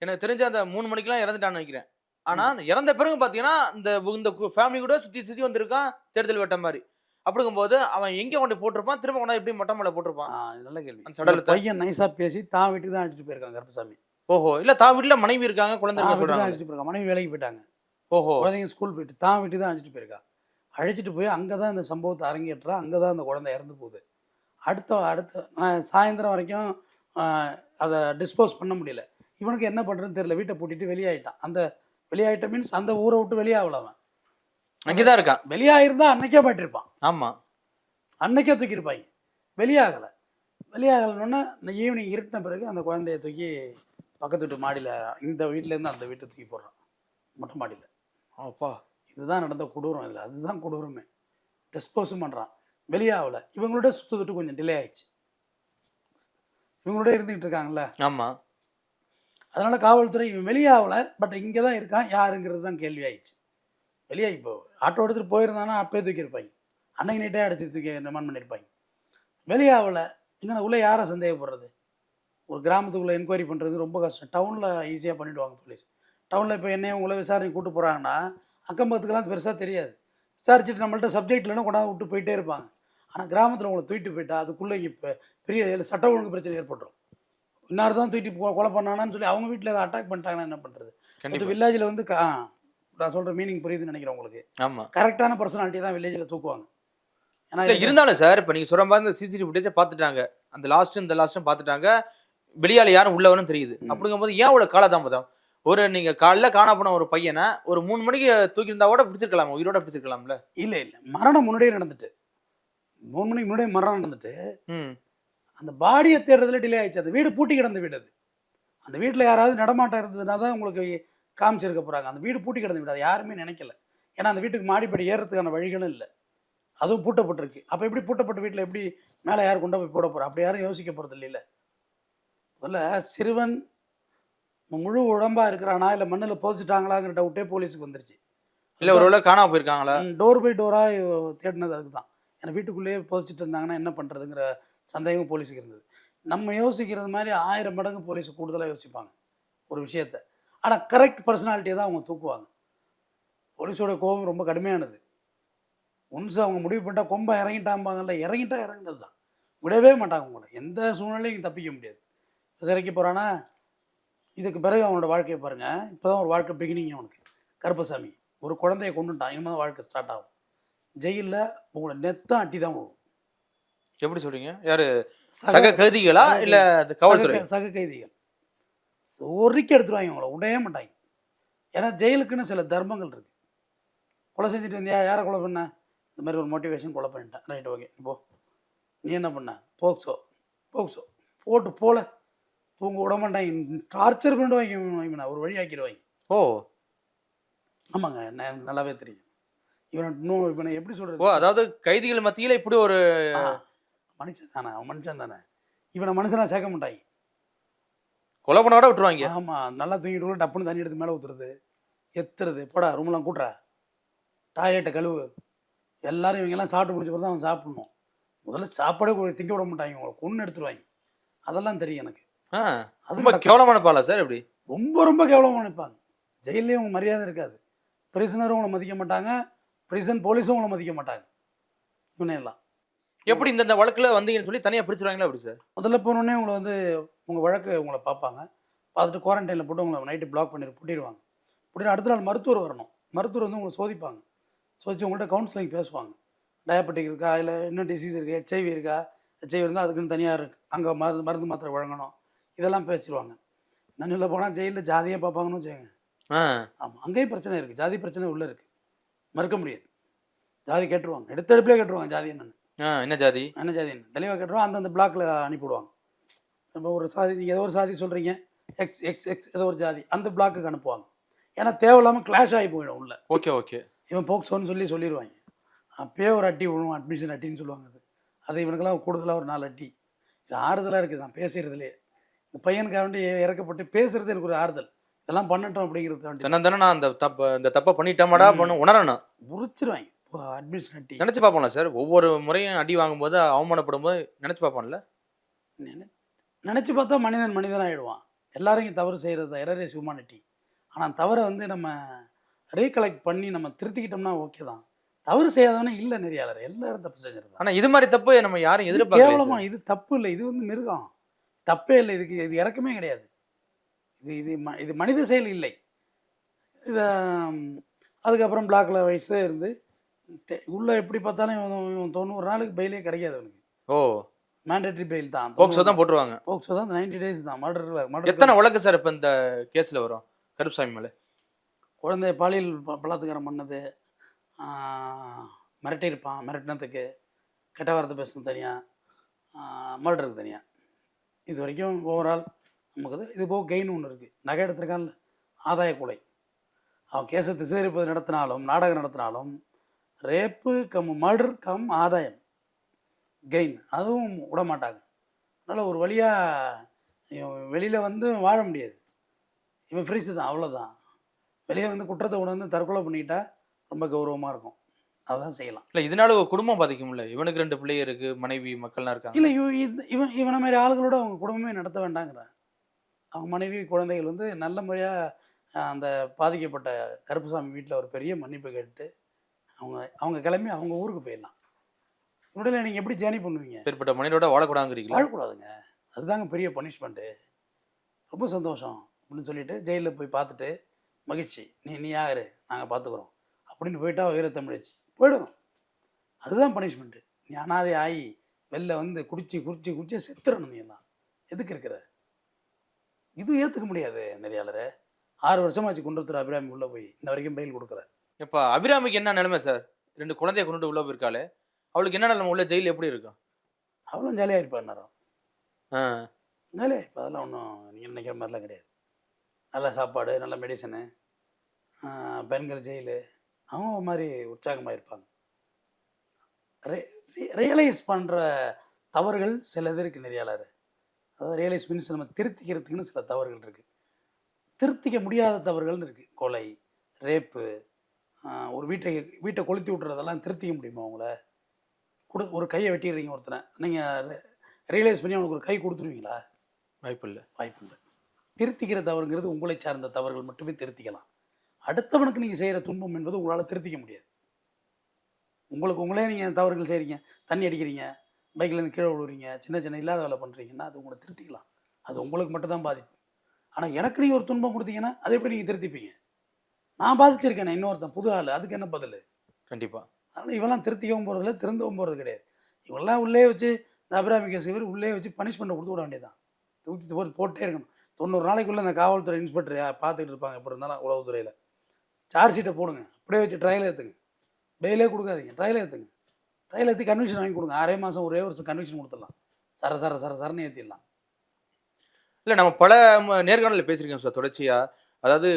எனக்கு தெரிஞ்ச அந்த மூணு மணிக்கெல்லாம் இறந்துட்டான்னு நினைக்கிறேன். ஆனா அந்த இறந்த பிறகு பாத்தீங்கன்னா இந்த இந்த ஃபேமிலி கூட சுத்தி சுத்தி வந்திருக்கான் தேர்தல் வெட்ட மாதிரி. அப்படிங்கும்போது அவன் எங்க கொண்டு போட்டிருப்பான் திரும்ப கொண்டா எப்படி மொட்டை மேல போட்டிருப்பான்? நல்ல கேள்வி. அந்த சடலத்தை- பையன் நைஸாக பேசி தான் வீட்டுக்கு தான் அழைச்சிட்டு போயிருக்காங்க கருப்பசாமி. ஓஹோ இல்ல தா வீட்டுல மனைவி இருக்காங்க குழந்தை தான் தான் சொல்றாங்க. அழைச்சிட்டு போயிருக்காங்க மனைவி வேலைக்கு போயிட்டாங்க. ஓஹோ. குழந்தைங்க ஸ்கூல் போயிட்டு தான் வீட்டுக்கு தான் அழைச்சிட்டு போயிருக்கா. அழைச்சிட்டு போய் அங்கே தான் இந்த சம்பவத்தை அரங்கேற்றா அங்கே தான் அந்த குழந்தை இறந்து போகுது. அடுத்த அடுத்த நான் சாயந்தரம் வரைக்கும் அதை டிஸ்போஸ் பண்ண முடியல. இவனுக்கு என்ன பண்ணுறதுன்னு தெரியல. வீட்டை பூட்டிட்டு வெளியாயிட்டான். அந்த வெளியாயிட்ட மீன்ஸ் அந்த ஊரை விட்டு வெளியாகல அவன். அங்கேதான் இருக்கான். வெளியாகிருந்தா அன்னைக்கே போயிட்டிருப்பான். ஆமா. அன்னைக்கே தூக்கியிருப்பாங்க வெளியாகலை. வெளியாகலைன்னா இந்த ஈவினிங் இருட்டின பிறகு அந்த குழந்தைய தூக்கி பக்கத்து வீட்டு மாடியில் இந்த வீட்டிலேருந்து அந்த வீட்டை தூக்கி போடுறான். மொட்டை மாடியில். அப்பா. இதுதான் நடந்த கொடூரம் இதில். அதுதான் கொடூரமே. டிஸ்போஸும் பண்ணுறான் வெளியாகல. இவங்களோட சுற்றுட்டு கொஞ்சம் டிலே ஆயிடுச்சு. இவங்களோட இருந்துகிட்டு இருக்காங்கல்ல. ஆமா. அதனால் காவல்துறை இவன் வெளியாகலை பட் இங்கே தான் இருக்கான் யாருங்கிறது தான் கேள்வி ஆயிடுச்சு வெளியே இப்போ ஆட்டோ எடுத்துகிட்டு போயிருந்தானா அப்பயே தூக்கியிருப்பாங்க அன்னைக்கு நைட்டே அடிச்சு தூக்கி ரிமாண்ட் பண்ணியிருப்பாங்க வெளியாகலை இங்கே உள்ளே யாரை சந்தேகப்படுறது? ஒரு கிராமத்துக்குள்ளே என்கொயரி பண்ணுறது ரொம்ப கஷ்டம். டவுனில் ஈஸியாக பண்ணிவிடுவாங்க போலீஸ் டவுனில் இப்போ என்னையும் உங்களை விசாரணை கூட்டு போகிறாங்கன்னா அக்கம் பக்கத்துக்கெல்லாம் பெருசாக தெரியாது. விசாரிச்சுட்டு நம்மள்ட்ட சப்ஜெக்ட் இல்லைன்னா கொண்டாந்து விட்டு போயிட்டே இருப்பாங்க. ஆனால் கிராமத்தில் உங்களை தூக்கிட்டு போயிட்டா அதுக்குள்ளே இப்போ பெரிய சட்ட ஒழுங்கு பிரச்சனை ஏற்பட்டுரும். இன்னார் தான் தூக்கிட்டு கொலை பண்ணானான்னு சொல்லி அவங்க வீட்டில் ஏதாவது அட்டாக் பண்ணிட்டாங்கன்னா என்ன பண்ணுறது வில்லேஜில் வந்து க- ஆ, நான் சொல்கிற மீனிங் புரியுதுன்னு நினைக்கிறேன் உங்களுக்கு. ஆமா. கரெக்டான பர்சனாலிட்டி தான் வில்லேஜில் தூக்குவாங்க. ஏன்னா இருந்தாலும் சார் இப்ப நீங்க சொல்ற மாதிரி இந்த சிசிடிவி ஃபுட்டேஜை பார்த்துட்டாங்க. அந்த லாஸ்ட் இந்த லாஸ்ட்டும் பார்த்துட்டாங்க. வெளியால யாரும் உள்ள வரணும் தெரியுது. அப்படிங்கும்போது ஏன் அவ்வளவு காலதாமதம்? ஒரு நீங்க காலைல காணா போன ஒரு பையனை ஒரு மூணு மணிக்கு தூக்கி இருந்தா கூட பிடிச்சிருக்கலாம்? உயிரோட பிடிச்சிருக்கலாம்ல? இல்லை இல்லை. மரணம் முன்னாடியே நடந்துட்டு. மூணு மணிக்கு முன்னாடியே மரணம் நடந்துட்டு ம். அந்த பாடியை தேடுறதுல டிலே ஆயிடுச்சு. அந்த வீடு பூட்டி கிடந்த வீடு அது அந்த வீட்டில் யாராவது நடமாட்டம் இருந்ததுன்னா தான் உங்களுக்கு காமிச்சிருக்க போகிறாங்க அந்த வீடு பூட்டி கிடந்த வீடு அது யாருமே நினைக்கல. ஏன்னா அந்த வீட்டுக்கு மாடிப்படி ஏறுறதுக்கான வழிகளும் இல்லை. அதுவும் பூட்டப்பட்டிருக்கு. அப்போ எப்படி பூட்டப்பட்ட வீட்டில் எப்படி மேலே யார் கொண்டு போய் போட போகிறா அப்படி யாரும் யோசிக்க போகிறது இல்லைல்ல முதல்ல சிறுவன் முழு உடம்பா இருக்கிறானா? இல்லை மண்ணில் போதிச்சிட்டாங்களாங்கிற டவுட்டே போலீஸுக்கு வந்துருச்சு. இல்ல ஒரு வேளை காணாம போயிருக்காங்களா? டோர் பை டோராக தேடினது அதுக்கு தான் ஏன்னா வீட்டுக்குள்ளேயே புதைச்சிட்டு இருந்தாங்கன்னா என்ன பண்ணுறதுங்கிற சந்தேகம் போலீஸுக்கு இருந்தது. நம்ம யோசிக்கிறது மாதிரி ஆயிரம் மடங்கு போலீஸ் கூடுதலாக யோசிப்பாங்க. ஒரு விஷயத்த. ஆனால் கரெக்ட் பர்சனாலிட்டியை தான் அவங்க தூக்குவாங்க. போலீஸோட கோபம் ரொம்ப கடுமையானது. ஒன்ஸ் அவங்க முடிவு பண்ணிட்டா கொம்ப இறங்கிட்டாம்பாங்கல்ல இறங்கிட்டா இறங்கினது தான். விடவே மாட்டாங்க உங்களை. எந்த சூழ்நிலையும் தப்பிக்க முடியாது. சிறைக்கு போகிறான்னா இதுக்கு பிறகு அவனோட வாழ்க்கையை பாருங்கள் இப்போ தான் ஒரு வாழ்க்கை பிகினிங் அவனுக்கு. கருப்பசாமி. ஒரு குழந்தைய கொண்டுட்டான் இனிமேல் தான் வாழ்க்கை ஸ்டார்ட் ஆகும். ஜெயிலில் உங்களை நெத்தம் அட்டி தான் விழுவும். எப்படி சொல்றீங்க? யாரு? சக கைதிகளா இல்ல காவல்துறை? சக கைதிகள். ஒரிக்கி எடுத்துருவாங்க உங்களை விடவே மாட்டாங்க. ஏன்னா ஜெயிலுக்குன்னு சில தர்மங்கள் இருக்கு. கொலை செஞ்சுட்டு வந்தியா? யாரை கொலை பண்ண? இந்த மாதிரி ஒரு மோட்டிவேஷன் கொலை பண்ணிட்டேன். ரைட் ஓகே இப்போ நீ என்ன பண்ண? போக்சோ. போக்சோ. போட்டு போல. தூங்க விட மாட்டாங்க. டார்ச்சர் பண்ணிடுவாங்க ஒரு வழி ஆக்கிடுவாங்க. ஓ. ஆமாங்க. எனக்கு நல்லாவே தெரியும். இவனை இன்னும் இவனை எப்படி ஓ சொல்றது அதாவது கைதிகள் மத்தியில இப்படி ஒரு மனுஷன் தானே அவன் மனுஷன் தானே. இவனை மனுஷனா சேர்க்க மாட்டாங்க கொலை பண்ண விட விட்டுருவாங்க. ஆமா நல்லா தூங்கிட்டு டப்புன்னு தண்ணி எடுத்து மேலே ஊத்துறது எத்துறது. போடா ரூம்லாம் கூட்டுறா. டாய்லெட்டை கழுவு. எல்லாரும் இவங்கெல்லாம் சாப்பிட்டு முடிச்ச தான் அவன் சாப்பிடணும். முதல்ல சாப்பாடே திங்க விட மாட்டாங்க உங்களை கொன்று எடுத்துருவாங்க. அதெல்லாம் தெரியும் எனக்கு. அது ரொம்ப. கேவலமான பாலா சார் எப்படி ரொம்ப ரொம்ப கேவலமாக நினைப்பாங்க. ஜெயிலே உங்க மரியாதை இருக்காது. பிரிசனரும் உங்களை மதிக்க மாட்டாங்க. பிரிசன் போலீஸும் உங்களை மதிக்க மாட்டாங்க. இவனே எல்லாம் எப்படி இந்த வழக்குல வந்தீங்கன்னு சொல்லி தனியா பிரிச்சிருவாங்களா அப்படி சார்? முதல்ல போனோடனே உங்களை வந்து உங்கள் வழக்கு உங்களை பார்ப்பாங்க. பார்த்துட்டு குவாரண்டைனில் போட்டு உங்களை நைட்டு பிளாக் பண்ணி பூட்டிடுவாங்க பூட்டிட்டு அடுத்த நாள் மருத்துவர் வரணும். மருத்துவர் வந்து உங்களை சோதிப்பாங்க. சோதிச்சு உங்கள்கிட்ட கவுன்சிலிங் பேசுவாங்க. டயபெட்டிக் இருக்கா இல்லை இன்னும் டிசீஸ் இருக்குது ஹெச்ஐவி இருக்கா? ஹெச்ஐவி இருந்தால் அதுக்குன்னு தனியாக இருக்கு. அங்கே மருந்து மருந்து மாத்திரை வழங்கணும். இதெல்லாம் பேசிடுவாங்க நான் சொல்ல போனால் ஜெயிலில் ஜாதியாக பார்ப்பாங்கன்னு வச்சுக்கோங்க. ஆ. ஆமாம் அங்கேயும் பிரச்சனை இருக்குது ஜாதி பிரச்சனை உள்ளே இருக்குது மறுக்க முடியாது. ஜாதி கேட்டுருவாங்க. எடுத்தடுப்புலேயே கேட்டுருவாங்க ஜாதி என்னன்னு. என்ன ஜாதி? என்ன ஜாதி தெளிவாக கேட்டுருவோம் அந்தந்த பிளாக்ல அனுப்பிவிடுவாங்க. இப்போ ஒரு சாதி நீங்கள் ஏதோ ஒரு சாதி சொல்கிறீங்க எக்ஸ் எக்ஸ் எக்ஸ் ஏதோ ஒரு ஜாதி அந்த பிளாக்குக்கு அனுப்புவாங்க. ஏன்னா தேவையில்லாமல் கிளாஷ் ஆகி போயிடும் உள்ள. Okay okay. இவன் போக்சோன்னு சொல்லி சொல்லிடுவாங்க அப்பயே ஒரு அட்டி விழுவும் அட்மிஷன் அட்டின்னு சொல்லுவாங்க அது. அது இவனுக்கெல்லாம் கூடுதலாக ஒரு நாலு அட்டி. இது ஆறுதலாக இருக்குது நான் பேசுகிறதுலே இந்த பையனுக்காக வேண்டி இறக்கப்பட்டு பேசுறது எனக்கு ஒரு ஆறுதல். இதெல்லாம் பண்ணட்டும் அப்படிங்கிறது நான் அந்த தப்ப இந்த தப்பை பண்ணிட்டேமாடா. பண்ண உணரணும். உரிச்சிருவாங்க. அட்மிஷன் அட்டி நினைச்சு பார்ப்போம்ல சார் ஒவ்வொரு முறையும் அடி வாங்கும்போது அவமானப்படும் போது நினைச்சு பார்ப்போம்ல? நினை நினச்சி பார்த்தா மனிதன் மனிதன் ஆகிடுவான் எல்லாரையும் தவறு செய்கிறது தான். எரர் இஸ் ஹியூமானிட்டி ஆனால் தவறை வந்து நம்ம ரீகலெக்ட் பண்ணி நம்ம திருத்திக்கிட்டோம்னா ஓகே தான். தவறு செய்யாதவனே இல்லை நெறியாளர் எல்லாரும் தப்பு செஞ்சிருந்தா ஆனா இது மாதிரி தப்பு நம்ம யாரும் எதிர்பார்க்கல கேவலமா இது தப்பு இல்லை. இது வந்து மிருகம். தப்பே இல்லை. இதுக்கு இது இறக்கமே கிடையாது. இது இது ம இது மனித செயல் இல்லை. இதை அதுக்கப்புறம் பிளாக்ல வயசே இருந்து உள்ள எப்படி பார்த்தாலும் இவன் இவன் தொண்ணூறு நாளுக்கு பெயிலே கிடைக்காது அவனுக்கு. ஓ. மேண்டேட்டரி பெயில் தான். போக்சோ தான் போட்டுருவாங்க. போக்சோ தான் நைன்டி டேஸ் தான். மர்டரில் மர்டர் எத்தனை வழக்கு சார் இப்ப இந்த கேஸ்ல வரும்? கருப்புசாமி மேல. குழந்தைய பாலியல் ப- பலாத்காரம் பண்ணது மிரட்டியிருப்பான் மிரட்டினதுக்கு கெட்ட வார்த்தை பேசுனது தனியாக மர்டருக்கு தனியாக இது வரைக்கும் ஓவரால் நமக்கு இது- போக கெயின் ஒன்று இருக்குது நகை எடுத்திருக்கான்ல. ஆதாய கொலை. அவன் கேஸை திசைப்பது நடத்தினாலும் நாடகம் நடத்தினாலும் ரேப்பு கம் மர்டர் கம் ஆதாயம். கெயின். அதுவும் விட மாட்டாங்க அதனால் ஒரு வழியாக வெளியில் வந்து வாழ முடியாது. இவன் ஃப்ரீஸு தான் அவ்வளோதான் வெளியே வந்து குற்றத்தை உணர்ந்து தற்கொலை பண்ணிக்கிட்டா ரொம்ப கௌரவமாக இருக்கும். அதான் செய்யலாம். இல்ல இதனால குடும்பம் பாதிக்கும்ல? இவனுக்கு ரெண்டு பிள்ளை இருக்கு மனைவி மக்கள்லாம் இருக்காங்க. இல்லை இவன் இவனை மாதிரி ஆளுகளோட அவங்க குடும்பமே நடத்த வேண்டாங்கிறேன் அவங்க மனைவி குழந்தைகள் வந்து நல்ல முறையாக அந்த பாதிக்கப்பட்ட கருப்புசாமி வீட்டில் ஒரு பெரிய மன்னிப்பு கேட்டு அவங்க அவங்க கிளம்பி அவங்க ஊருக்கு போயிடலாம். உடனே நீங்கள் எப்படி ஜேர்னி பண்ணுவீங்க? பேர்பட்ட மனிதனோட வாழக்கூடாதுங்கிறீங்களா? வாழக்கூடாதுங்க. அதுதாங்க பெரிய பனிஷ்மெண்ட்டு ரொம்ப சந்தோஷம் அப்படின்னு சொல்லிட்டு ஜெயிலில் போய் பார்த்துட்டு மகிழ்ச்சி. நீ நீ யாரு? நாங்கள் பார்த்துக்குறோம். அப்படின்னு போயிட்டா வீரத்தமிழச்சி போயிடணும். அதுதான் பனிஷ்மெண்ட்டு நீ அனாதை ஆகி வெளில வந்து குடிச்சு குடிச்சு குடிச்சு செத்துறணும் நீ எல்லாம். எதுக்கு இருக்கிற? இது ஏற்றுக்க முடியாது நெறியாளரை. ஆறு வருஷமாச்சு வந்துரு அபிராமி உள்ளே போய் இன்ன வரைக்கும் பெயில் கொடுக்குற இப்ப அபிராமிக்கு என்ன நிலைமை சார்? ரெண்டு குழந்தைய கொண்டுட்டு உள்ள போயிருக்காளே. அவளுக்கு என்ன நிலைமை? உள்ள ஜெயில் எப்படி இருக்கும் அவ்வளோ ஜாலியாக இருப்பார் நேரம் ஆ, ஜாலியாக இருப்பா அதெல்லாம் ஒன்றும் நீங்கள் நினைக்கிற மாதிரிலாம் கிடையாது. நல்ல சாப்பாடு நல்ல மெடிசனு பெண்கள் ஜெயிலு அவங்க ஒரு மாதிரி உற்சாகமாக இருப்பாங்க. ரியலைஸ் பண்ணுற தவறுகள் சில இருக்குது நெறியாளர் அதாவது ரியலைஸ் மீன்ஸ் நம்ம திருத்திக்கிறதுக்குன்னு சில தவறுகள் இருக்குது திருத்திக்க முடியாத தவறுகள்னு இருக்குது கொலை ரேப்பு ஒரு வீட்டை வீட்டை கொளுத்தி விட்டுறதெல்லாம் திருத்திக்க முடியுமா அவங்கள கொடு ஒரு கையை வெட்டிடுறீங்க ஒருத்தனை. நீங்கள் ரியலைஸ் பண்ணி அவனுக்கு ஒரு கை கொடுத்துருவீங்களா? வாய்ப்பு இல்ல. வாய்ப்பு இல்லை. திருத்திக்கிற தவறுங்கிறது உங்களை சார்ந்த தவறுகள் மட்டுமே திருத்திக்கலாம். அடுத்தவனுக்கு நீங்கள் செய்கிற துன்பம் என்பது உங்களால் திருத்திக்க முடியாது. உங்களுக்கு உங்களே நீங்கள் தவறுகள் செய்கிறீங்க தண்ணி அடிக்கிறீங்க பைக்லேருந்து கீழே விழுறீங்க சின்ன சின்ன இல்லாத வேலை பண்ணுறீங்கன்னா அது உங்களை திருத்திக்கலாம். அது உங்களுக்கு மட்டும்தான் பாதிப்பு. ஆனால் எனக்கு நீங்கள் ஒரு துன்பம் கொடுத்தீங்கன்னா அதை எப்படி நீங்கள் திருத்திப்பீங்க? நான் பாதிச்சிருக்கேனே இன்னொருத்தன் புது ஆள். அதுக்கு என்ன பதில்? கண்டிப்பா. அதனால் இவெல்லாம் திருத்திக்கவும் போகிறதில்ல திருந்தவும் போகிறது கிடையாது. இவெல்லாம் உள்ளே வச்சு இந்த அபிராமிக்க சிவர் உள்ளே வச்சு பனிஷ்மெண்ட் கொடுத்து விட வேண்டியதான் தூக்கி போட்டு போட்டே இருக்கணும். தொண்ணூறு நாளைக்குள்ளே இந்த காவல்துறை இன்ஸ்பெக்டர் பார்த்துக்கிட்டு இருப்பாங்க எப்படி இருந்தாலும் உளவுத்துறையில். சார்ஜ் ஷீட்டை போடுங்க. அப்படியே வச்சு ட்ரையல் ஏற்றுங்க பெயிலே கொடுக்காதீங்க. ட்ரையல் ஏற்றுங்க ட்ரையல் ஏற்றி கன்விக்ஷன் வாங்கி கொடுங்க. ஆறே மாதம் ஒரே வருஷம் கன்விக்ஷன் கொடுத்துடலாம். சர சர சர சரன்னு ஏற்றிடலாம் இல்ல நம்ம பல நேர்காணல்ல பேசியிருக்கோம் சார் தொடர்ச்சியா. அதாவது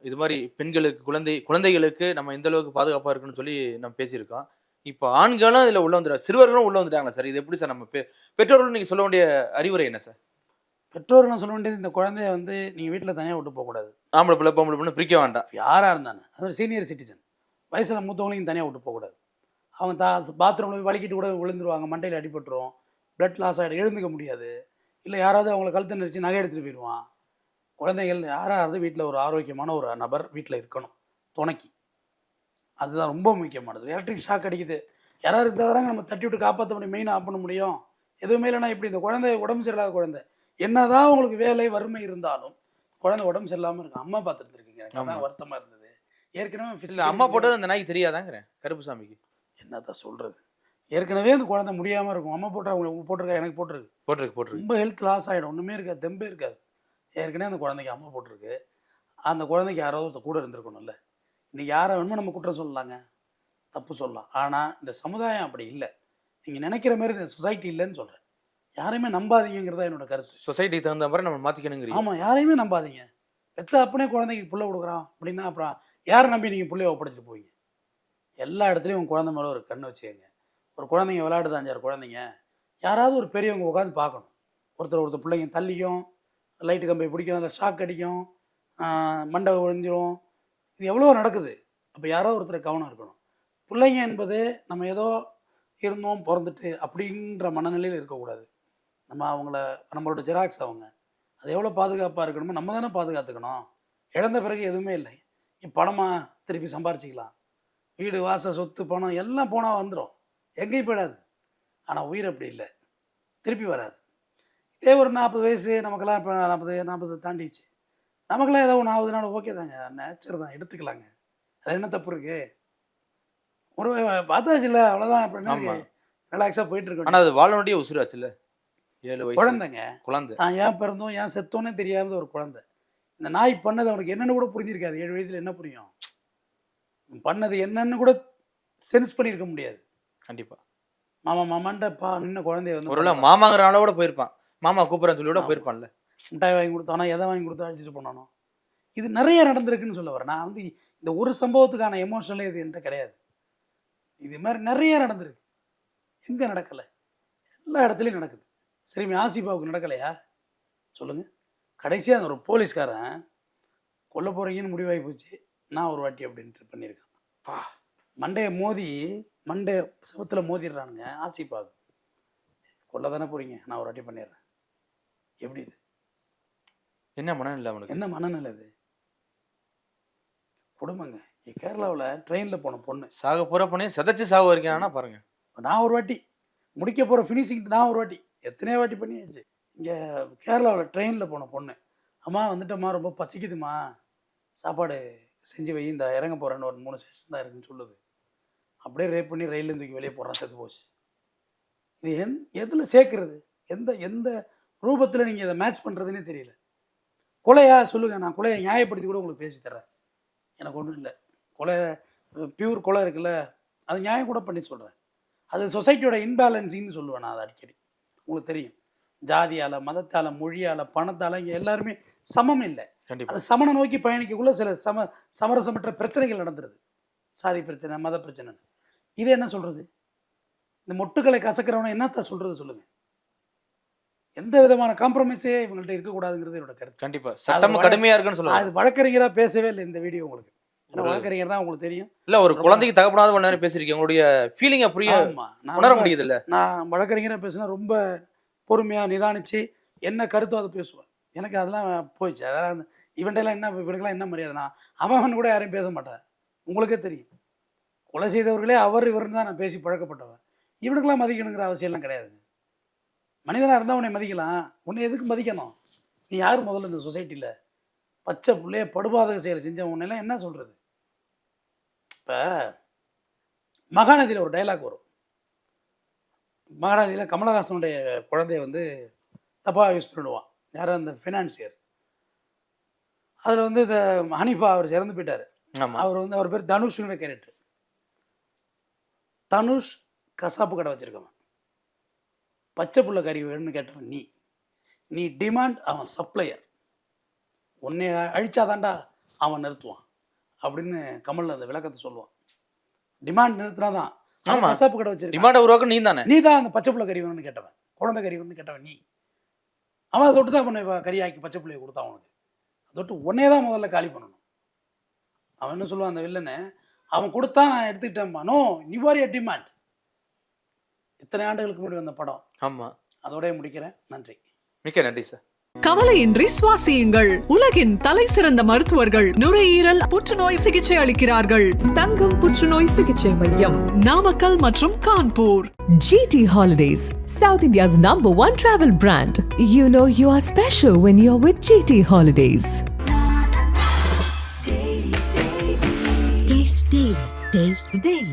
இது மாதிரி பெண்களுக்கு குழந்தை குழந்தைகளுக்கு நம்ம எந்த அளவுக்கு பாதுகாப்பா இருக்குன்னு சொல்லி நம்ம பேசியிருக்கோம். இப்போ ஆண்களும் இதுல உள்ள வந்துடுறாங்க சிறுவர்களும் உள்ள வந்துட்டாங்களா சார்? இது எப்படி சார் நம்ம பெ- பெற்றோர்கள் நீங்க சொல்ல வேண்டிய அறிவுரை என்ன சார்? பெற்றோர்கள் சொல்ல வேண்டியது இந்த குழந்தைய வந்து நீங்கள் வீட்டில் தனியாக விட்டு போகக்கூடாது ஆம்பளை பிள்ளை பொம்பளை பிள்ளை பிரிக்க வேண்டாம். யாராக இருந்தானே அது மாதிரி சீனியர் சிட்டிசன் வயசில் மூத்தவங்களையும் தனியாக விட்டு போகக்கூடாது அவங்க தா பாத்ரூமில் போய் வலிக்கிட்டு கூட விழுந்துருவாங்க மண்டையில் அடிபட்டுரும் பிளட் லாஸ் ஆகிடும் எழுந்துக்க முடியாது. இல்லை யாராவது அவங்கள கழுத்து நெரிச்சு நகை எடுத்துகிட்டு போயிடுவான் குழந்தைகள் யாராவது வீட்டில் ஒரு ஆரோக்கியமான ஒரு நபர் வீட்டில் இருக்கணும் துணைக்கு. அதுதான் ரொம்ப முக்கியமானது. எலக்ட்ரிக் ஷாக் அடிக்குது. யாராவது இருந்தால் தானே நம்ம தட்டி விட்டு காப்பாற்ற முடியும் மெயின் ஆஃப் பண்ண முடியும். எதுவுமே இல்லைன்னா இப்படி இந்த குழந்தை உடம்பு சரியில்லாத குழந்தை? என்னதான் உங்களுக்கு வேலை வறுமை இருந்தாலும் குழந்தை உடம்பு சரியில்லாமல் இருக்கும். அம்மா பார்த்துருந்துருக்கீங்க. எனக்கு அதான். வருத்தமாக இருந்தது. ஏற்கனவே அம்மா போட்டது அந்த நாய்க்கு தெரியாதாங்கிறேன் கருப்புசாமிக்கு என்னதான் சொல்கிறது ஏற்கனவே அந்த குழந்தை முடியாமல் இருக்கும். அம்மா போட்டா அவங்க போட்டிருக்கா எனக்கு போட்டிருக்கு. போட்டிருக்கு போட்டிருக்கு. ரொம்ப ஹெல்த் லாஸ் ஆகிடும் ஒன்றுமே இருக்காது தெம்பே இருக்காது. ஏற்கனவே அந்த குழந்தைக்கு அம்மா போட்டிருக்கு. அந்த குழந்தைக்கு யாராவது ஒருத்தர் கூட இருந்திருக்கணும்ல. இன்னைக்கு யாரை வேணுமோ நம்ம குற்றம் சொல்லலாங்க. தப்பு சொல்லலாம். ஆனால் இந்த சமுதாயம் அப்படி இல்லை. நீங்கள் நினைக்கிற மாதிரி இந்த சொசைட்டி இல்லைன்னு சொல்கிறேன் யாரையுமே நம்பாதீங்கிறதா என்னோட கருத்து. சொசைட்டிக்கு தகுந்த மாதிரி நம்ம மாத்திக்கணுங்கிறீங்க. ஆமாம் யாரையுமே நம்பாதீங்க. பெத்த அப்பனே குழந்தைக்கு புள்ள கொடுக்குறான் அப்படின்னா அப்புறம் யாரை நம்பி நீங்கள் புள்ளைய ஒப்படைச்சிட்டு போவீங்க? எல்லா இடத்துலையும் உங்கள் குழந்தை மேலே ஒரு கண்ணு வச்சுக்கோங்க. ஒரு குழந்தைங்க விளையாடுது அஞ்சாறு குழந்தைங்க. யாராவது ஒரு பெரியவங்க உட்காந்து பார்க்கணும். ஒருத்தர் ஒருத்தர் பிள்ளைங்க தள்ளிக்கும் லைட்டு கம்பி பிடிக்கும் அதில் ஷாக் அடிக்கும் மண்டபம் ஒழிஞ்சிரும். இது எவ்வளோ நடக்குது. அப்போ யாரோ ஒருத்தர் கவனம் இருக்கணும். பிள்ளைங்க என்பது நம்ம ஏதோ இருந்தோம் பிறந்துட்டு அப்படின்ற மனநிலையில் இருக்கக்கூடாது. நம்ம அவங்கள நம்மளோட ஜெராக்ஸ் அவங்க. அது எவ்வளோ பாதுகாப்பாக இருக்கணுமோ நம்ம தானே பாதுகாத்துக்கணும். இழந்த பிறகு எதுவுமே இல்லை. பணமாக திருப்பி சம்பாரிச்சிக்கலாம். வீடு வாசல் சொத்து பணம் எல்லாம் போனால் வந்துடும் எங்கேயும் போயிடாது. ஆனால் உயிர் அப்படி இல்லை. திருப்பி வராது. இதே ஒரு நாற்பது வயசு நமக்கெல்லாம் இப்போ நாற்பது நாற்பது தாண்டிச்சு நமக்கெல்லாம் ஏதோ ஒன்று ஆகுதுனால ஓகே தாங்க. நேச்சர் தான். எடுத்துக்கலாங்க. அது என்ன தப்பு இருக்கு? ஒரு பார்த்தாச்சு இல்லை அவ்வளோதான் ஆமா. அப்படின்னு ரிலாக்ஸாக போயிட்டு இருக்கோம் ஆனா அது வாழனுடைய உசுராச்சுல்ல? ஏழு வயசு. குழந்தைங்க. குழந்தை. தான் ஏன் பிறந்தோம் ஏன் செத்தோன்னே தெரியாத ஒரு குழந்தை. இந்த நாய் பண்ணது அவனுக்கு என்னன்னு கூட புரிஞ்சிருக்காது. ஏழு வயசுல என்ன புரியும்? பண்ணது என்னன்னு கூட சென்ஸ் பண்ணியிருக்க முடியாது. கண்டிப்பா. மாமா மாமான்ட்ட பா நின்ன குழந்தைய வந்து ஒருவேளை மாமாங்கிற ஆளோட போயிருப்பான். மாமா கூப்பிடுறேன்னு சொல்லி கூட. போயிருப்பான்ல. மிட்டாய் வாங்கி கொடுத்தானா எதை வாங்கி கொடுத்தா அழைச்சிட்டு போனானோ? இது நிறைய நடந்திருக்குன்னு சொல்ல வரேன். நான் வந்து இந்த ஒரு சம்பவத்துக்கான எமோஷனலே இது என்கிட்ட கிடையாது. இது மாதிரி நிறைய நடந்திருக்கு. எங்கே நடக்கலை? எல்லா இடத்துலையும் நடக்குது. சரி ஆசிபாவுக்கு நடக்கலையா? சொல்லுங்க. கடைசியாக அந்த ஒரு போலீஸ்காரன் கொல்ல போகிறீங்கன்னு முடிவாகி போச்சு. நான் ஒரு வாட்டி அப்படின்ட்டு பண்ணியிருக்கேன். பா. மண்டையை மோதி மண்டை செவத்துல மோதிடுறானுங்க ஆசிப்பாகு கொல்ல தானே போறீங்க? நான் ஒரு வாட்டி பண்ணிடுறேன். எப்படி இது? என்ன மனநிலை அவனுக்கு? என்ன மனநிலை இது கொடுமைங்க. கேரளாவில் ட்ரெயினில் போன பொண்ணு. சாக போற பண்ணி செதைச்சு சாக வரைக்கானா பாருங்க. நான் ஒரு வாட்டி. முடிக்க போகிற ஃபினிஷிங் நான் ஒரு வாட்டி. எத்தனையோ வாட்டி பண்ணியாச்சு. இங்கே கேரளாவில் ட்ரெயினில் போன பொண்ணு. அம்மா வந்துட்டம்மா ரொம்ப பசிக்குதுமா சாப்பாடு செஞ்சு வை இந்த இறங்க போகிறேன்னு ஒரு மூணு ஸ்டேஷன் தான் இருக்குன்னு சொல்லுது. அப்படியே ரேப் பண்ணி ரயில்ல தூக்கி வெளியே போடுறான் செத்து போச்சு. இது என் எதில் சேர்க்கறது? எந்த எந்த ரூபத்தில் நீங்கள் இதை மேட்ச் பண்ணுறதுனே தெரியல. கொலையா சொல்லுங்கள் நான் கொலையை நியாயப்படுத்தி கூட உங்களுக்கு பேசி தர்றேன். எனக்கு ஒன்றும் இல்லை. கொலை பியூர் கொலை இருக்குல்ல அது நியாயம் கூட பண்ணி சொல்கிறேன் அது சொசைட்டியோட இன்பேலன்சிங்னு சொல்லுவேன் நான் அதை அடிக்கடி. உங்களுக்கு தெரியும். ஜாதியால் மதத்தால் மொழியால் பணத்தால் இங்கே எல்லாருமே சமம் இல்லை. அது சமனை நோக்கி பயணிக்கக்குள்ள சில சம சமரசமற்ற பிரச்சனைகள் நடந்துருது. சாதி பிரச்சனை மத பிரச்சனை இது என்ன சொல்கிறது இந்த மொட்டுக்களை கசக்கிறவனை என்னத்த சொல்கிறது சொல்லுங்கள் எந்த விதமான காம்ப்ரமைஸே இவங்கள்ட்ட இருக்கக்கூடாதுங்கிறது என்னோட கருத்து. கண்டிப்பா. சட்டம் வழ- கடுமையா இருக்குன்னு சொல்லுவாங்க. இது வழக்கறிஞராக பேசவே இல்லை இந்த வீடியோ உங்களுக்கு. ஏன்னா ஒரு- வழக்கறிஞர்னா உங்களுக்கு தெரியும். இல்ல ஒரு குழந்தைக்கு தகப்பனாத பண்ண நேரம் பேசிருக்கீங்க. உங்களுடைய ஃபீலிங்க புரிய உணர முடியுது இல்ல நான் வழக்கறிஞராக பேசினா ரொம்ப பொறுமையாக நிதானிச்சு என்ன கருத்தோ அதை பேசுவேன். எனக்கு அதெல்லாம் போயிடுச்சு. அதெல்லாம் அந்த இவன்ட்டெல்லாம் என்ன இவனுக்கெல்லாம் என்ன மரியாதைனா அவன் கூட யாரையும் பேச மாட்டேன். உங்களுக்கே தெரியும். கொலை செய்தவர்களே அவர் இவர்னு தான் நான் பேசி பழக்கப்பட்டவன். இவனுக்கெல்லாம் மதிக்கணுங்கிற அவசியம்லாம் கிடையாது. மனிதனாக இருந்தால் உன்னை மதிக்கலாம். உன்னை எதுக்கு மதிக்கணும்? நீ யார் முதல்ல இந்த சொசைட்டியில் பச்சை பிள்ளைய படுபாதக செயலை செஞ்ச உன்னெல்லாம் என்ன சொல்கிறது இப்போ மகாநதியில் ஒரு டைலாக் வரும். மகாநதியில் கமலஹாசனுடைய குழந்தைய வந்து தப்பாக யூஸ் பண்ணிடுவான். யாரும் அந்த ஃபினான்சியர் அதில் வந்து இந்த ஹனிஃபா அவர் இறந்து போயிட்டார். அவர் வந்து அவர் பேர் தனுஷ்ங்கிற கேரக்டர் தனுஷ் கசாப்பு கடை வச்சிருக்கவன். பச்சை புள்ள கறி வேணும்னு கேட்டவன் நீ நீ டிமாண்ட் அவன் சப்ளையர் உன்னை அழிச்சாதான்டா அவன் நிறுத்துவான். அப்படின்னு கமல் அந்த விளக்கத்தை சொல்லுவான். டிமாண்ட் நிறுத்தினாதான் அவன் ஆமா. கசாப்பு கடை வச்சிருக்கான். டிமாண்ட உருவாக்க நீ தானே நீ தான் அந்த பச்சை புள்ள கறி வேணும்னு கேட்டவன். குழந்தை கறி வேணும்னு கேட்டவன் நீ. அவன் அதை தொட்டு தான் உன்னை வ- கறியாக்கி பச்சை பிள்ளைய கொடுத்தான் அவனுக்கு. தொட்டு உன்னையே தான் முதல்ல காலி பண்ணணும். அவன் என்ன சொல்லுவான் அந்த வில்லனு அவன் கொடுத்தா நான் எடுத்துக்கிட்டேன்பா நோ நிவாரிய டிமாண்ட் இத்தனை ஆண்டுகளுக்கு முன்னாடி வந்த படம் ஆமா அதோடய முடிக்கிறேன் நன்றி மிக்க நன்றி சார் கவலையின்றி சுவாசியுங்கள் உலகின் தலை சிறந்த மருத்துவர்கள் நுரையீரல் புற்றுநோய் சிகிச்சை அளிக்கிறார்கள் தங்கம் புற்றுநோய் சிகிச்சை மையம் நாமக்கல் மற்றும் Kanpur GT Holidays, South India's number one travel brand. You know you are special when you're with GT Holidays. Taste Daily. Taste the Daily.